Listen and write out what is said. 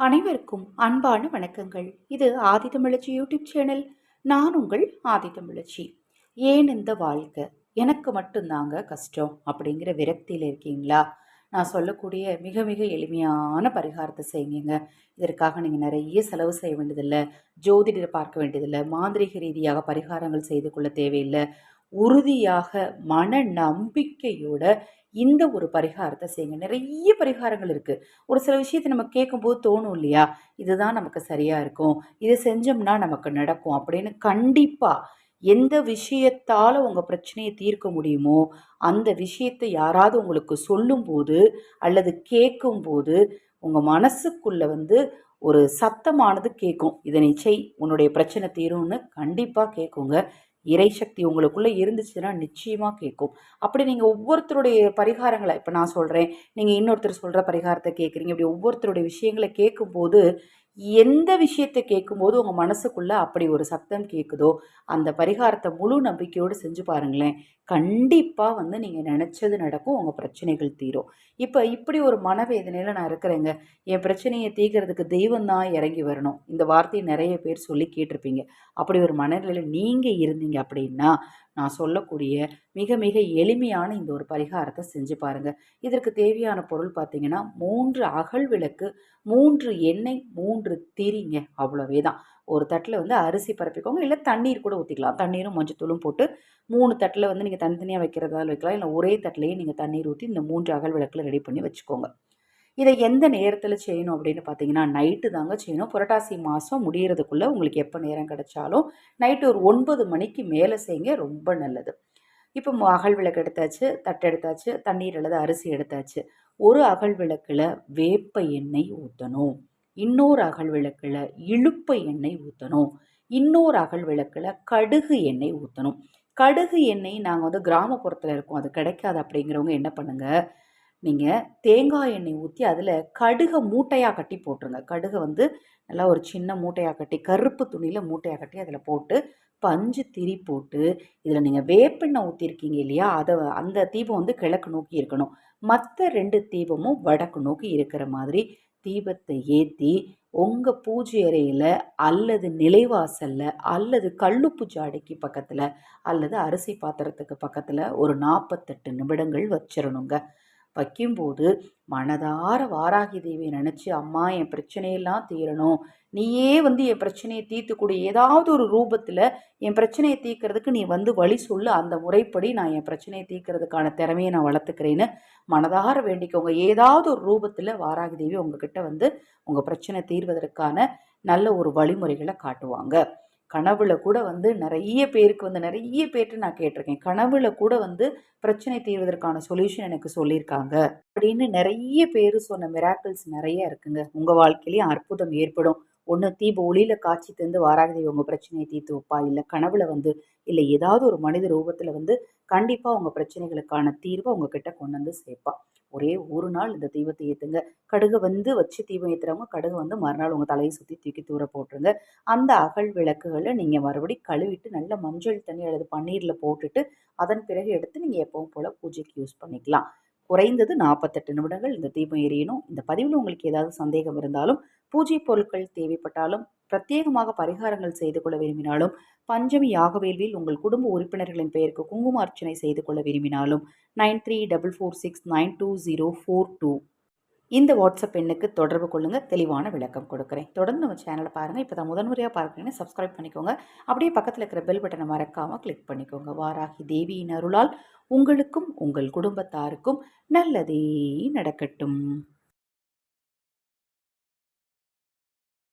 அனைவருக்கும் அன்பான வணக்கங்கள். இது ஆதித்தமிழச்சி யூடியூப் சேனல். நான் உங்கள் ஆதித்தமிழச்சி ஏன் இந்த வாழ்க்கை? எனக்கு மட்டும்தாங்க கஷ்டம் அப்படிங்கிற விரக்தியில் இருக்கீங்களா? நான் சொல்லக்கூடிய மிக மிக எளிமையான பரிகாரத்தை செய்யுங்க. இதற்காக நீங்கள் நிறைய செலவு செய்ய வேண்டியதில்லை. ஜோதிடரை பார்க்க வேண்டியதில்லை. மாந்திரிக ரீதியாக பரிகாரங்கள் செய்து கொள்ள தேவையில்லை. உறுதியாக மன நம்பிக்கையோட இந்த ஒரு பரிகாரத்தை செய்யுங்க. நிறைய பரிகாரங்கள் இருக்குது ஒரு சில விஷயத்தை நம்ம கேட்கும்போது தோணும் இல்லையா? இதுதான் நமக்கு சரியாக இருக்கும். இதை செஞ்சோம்னா நமக்கு நடக்கும் அப்படின்னு கண்டிப்பாக எந்த விஷயத்தால் உங்கள் பிரச்சனையை தீர்க்க முடியுமோ அந்த விஷயத்தை யாராவது உங்களுக்கு சொல்லும்போது அல்லது கேட்கும்போது உங்கள் மனசுக்குள்ளே வந்து ஒரு சத்தமானது கேட்கும். இதனை செய் உன்னுடைய பிரச்சனை தீரும்னு கண்டிப்பாக கேட்குங்க. இறை சக்தி உங்களுக்குள்ளே இருந்துச்சுன்னா நிச்சயமாக கேட்கும். அப்படி நீங்கள் ஒவ்வொருத்தருடைய பரிகாரங்களை இப்போ நான் சொல்கிறேன் நீங்கள் இன்னொருத்தர் சொல்கிற பரிகாரத்தை கேட்குறீங்க இப்படி ஒவ்வொருத்தருடைய விஷயங்களை கேட்கும்போது எந்த விஷயத்தை கேட்கும்போது உங்கள் மனசுக்குள்ளே அப்படி ஒரு சத்தம் கேட்குதோ அந்த பரிகாரத்தை முழு நம்பிக்கையோடு செஞ்சு பாருங்களேன். கண்டிப்பாக வந்து நீங்கள் நினச்சது நடக்கும் உங்கள் பிரச்சனைகள் தீரும். இப்போ இப்படி ஒரு மனவேதனையில் நான் இருக்கிறேங்க. என் பிரச்சனையை தீர்க்கறதுக்கு தெய்வம் தான் இறங்கி வரணும். இந்த வார்த்தையை நிறைய பேர் சொல்லி கேட்டிருப்பீங்க. அப்படி ஒரு மனநிலையில் நீங்கள் இருந்தீங்க அப்படின்னா நான் சொல்லக்கூடிய மிக மிக எளிமையான இந்த ஒரு பரிகாரத்தை செஞ்சு பாருங்கள் இதற்கு தேவையான பொருள் பார்த்திங்கன்னா மூன்று அகல் விளக்கு மூன்று எண்ணெய் மூன்று திரிங்க அவ்வளவே தான் ஒரு தட்டில் வந்து அரிசி பரப்பிக்கோங்க இல்லை தண்ணீர் கூட ஊற்றிக்கலாம் தண்ணீரும் மஞ்சத்தூளும் போட்டு மூணு தட்டில் வந்து நீங்கள் தனித்தனியாக வைக்கிறதால வைக்கலாம். இல்லை ஒரே தட்டிலையும் நீங்கள் தண்ணீர் ஊற்றி இந்த மூன்று அகல் விளக்கில் ரெடி பண்ணி வச்சுக்கோங்க. இதை எந்த நேரத்தில் செய்யணும் அப்படின்னு பார்த்தீங்கன்னா நைட்டு தாங்க செய்யணும். புரட்டாசி மாதம் முடிகிறதுக்குள்ளே உங்களுக்கு எப்போ நேரம் கிடைச்சாலும் நைட்டு ஒரு ஒன்பது மணிக்கு மேலே செய்யுங்க ரொம்ப நல்லது. இப்போ அகல் விளக்கு எடுத்தாச்சு தட்டு எடுத்தாச்சு தண்ணீர் அல்லது அரிசி எடுத்தாச்சு. ஒரு அகல் விளக்கில் வேப்ப எண்ணெய் ஊற்றணும் இன்னொரு அகல் விளக்கில் இழுப்ப எண்ணெய் ஊற்றணும் இன்னொரு அகல் விளக்கில் கடுகு எண்ணெய் ஊற்றணும் கடுகு எண்ணெய் நாங்கள் வந்து கிராமப்புறத்தில் இருக்கோம். அது கிடைக்காது அப்படிங்கிறவங்க என்ன பண்ணுங்கள் நீங்கள் தேங்காய் எண்ணெய் ஊற்றி அதில் கடுகை மூட்டையாக கட்டி போட்டுருங்க. கடுகை வந்து நல்லா ஒரு சின்ன மூட்டையாக கட்டி கருப்பு துணியில் மூட்டையாக கட்டி அதில் போட்டு பஞ்சு திரி போட்டு இதில் நீங்கள் வேப்பெண்ணெய் ஊற்றிருக்கீங்க இல்லையா? அதை அந்த தீபம் வந்து கிழக்கு நோக்கி இருக்கணும். மற்ற ரெண்டு தீபமும் வடக்கு நோக்கி இருக்கிற மாதிரி தீபத்தை ஏற்றி உங்கள் பூஜை அறையில் அல்லது நிலைவாசலில் அல்லது கல்லுப்பு ஜாடிக்கு பக்கத்தில் அல்லது அரிசி பாத்திரத்துக்கு பக்கத்தில் ஒரு நாற்பத்தெட்டு நிமிடங்கள் வச்சிடணுங்க வைக்கும்போது மனதார வாராகி தேவியை நினச்சி அம்மா என் பிரச்சனையெல்லாம் தீரணும். நீயே வந்து என் பிரச்சனையை தீர்த்துக்கூடிய ஏதாவது ஒரு ரூபத்தில் என் பிரச்சனையை தீர்க்கறதுக்கு நீ வந்து வழி சொல்லு. அந்த முறைப்படி நான் என் பிரச்சனையை தீர்க்கறதுக்கான திறமையை நான் வளர்த்துக்கிறேன்னு மனதார வேண்டிக்கோங்க. ஏதாவது ஒரு ரூபத்தில் வாராகி தேவி உங்ககிட்ட வந்து உங்கள் பிரச்சனை தீர்வதற்கான நல்ல ஒரு வழிமுறைகளை காட்டுவாங்க. கனவுல கூட வந்து நிறைய பேருக்கு வந்து நிறைய பேர்ட்டு நான் கேட்டிருக்கேன். கனவுல கூட வந்து பிரச்சனை தீர்வதற்கான சொல்யூஷன் எனக்கு சொல்லியிருக்காங்க. அப்படின்னு நிறைய பேர் சொன்ன மிராக்கிள்ஸ் நிறைய இருக்குங்க. உங்கள் வாழ்க்கையிலேயே அற்புதம் ஏற்படும். ஒன்று தீப ஒளியில் காட்சி தந்து வாராகதேவி உங்கள் பிரச்சனையை தீர்த்து வைப்பா? இல்லை கனவுல வந்து இல்லை ஏதாவது ஒரு மனித ரூபத்தில் வந்து கண்டிப்பாக உங்கள் பிரச்சனைகளுக்கான தீர்வை உங்ககிட்ட கொண்டு வந்து சேர்ப்பா. ஒரே ஒரு நாள் இந்த தீபத்தை ஏற்றுங்க கடுகு வந்து வச்சு தீபம் ஏற்றுறவங்க கடுகு வந்து மறுநாள் உங்கள் தலையை சுற்றி தூக்கி தூர போட்டுருங்க. அந்த அகல் விளக்குகளை நீங்கள் மறுபடி கழுவிட்டு நல்ல மஞ்சள் தண்ணி அல்லது பன்னீரில் போட்டுட்டு அதன் பிறகு எடுத்து நீங்கள் எப்பவும் போல் பூஜைக்கு யூஸ் பண்ணிக்கலாம். குறைந்தது நாற்பத்தெட்டு நிமிடங்கள் இந்த தீபம் எரியணும். இந்த பதிவில் உங்களுக்கு ஏதாவது சந்தேகம் இருந்தாலும் பூஜை பொருட்கள் தேவைப்பட்டாலும் பிரத்யேகமாக பரிகாரங்கள் செய்து கொள்ள விரும்பினாலும் பஞ்சமி யாகவேல்வில் உங்கள் குடும்ப உறுப்பினர்களின் பெயருக்கு குங்கும அர்ச்சனை செய்து கொள்ள விரும்பினாலும் nine three double four six nine two zero four two இந்த வாட்ஸ்அப் எண்ணுக்கு தொடர்பு கொள்ளுங்கள் தெளிவான விளக்கம் கொடுக்குறேன். தொடர்ந்து நம்ம சேனலை பாருங்கள் இப்போ தான் முதன்முறையாக பார்க்குறீங்கன்னா சப்ஸ்கிரைப் பண்ணிக்கோங்க. அப்படியே பக்கத்தில் இருக்கிற பெல் பட்டனை மறக்காமல் கிளிக் பண்ணிக்கோங்க. வாராகி தேவியின் அருளால் உங்களுக்கும் உங்கள் குடும்பத்தாருக்கும் நல்லதே நடக்கட்டும்.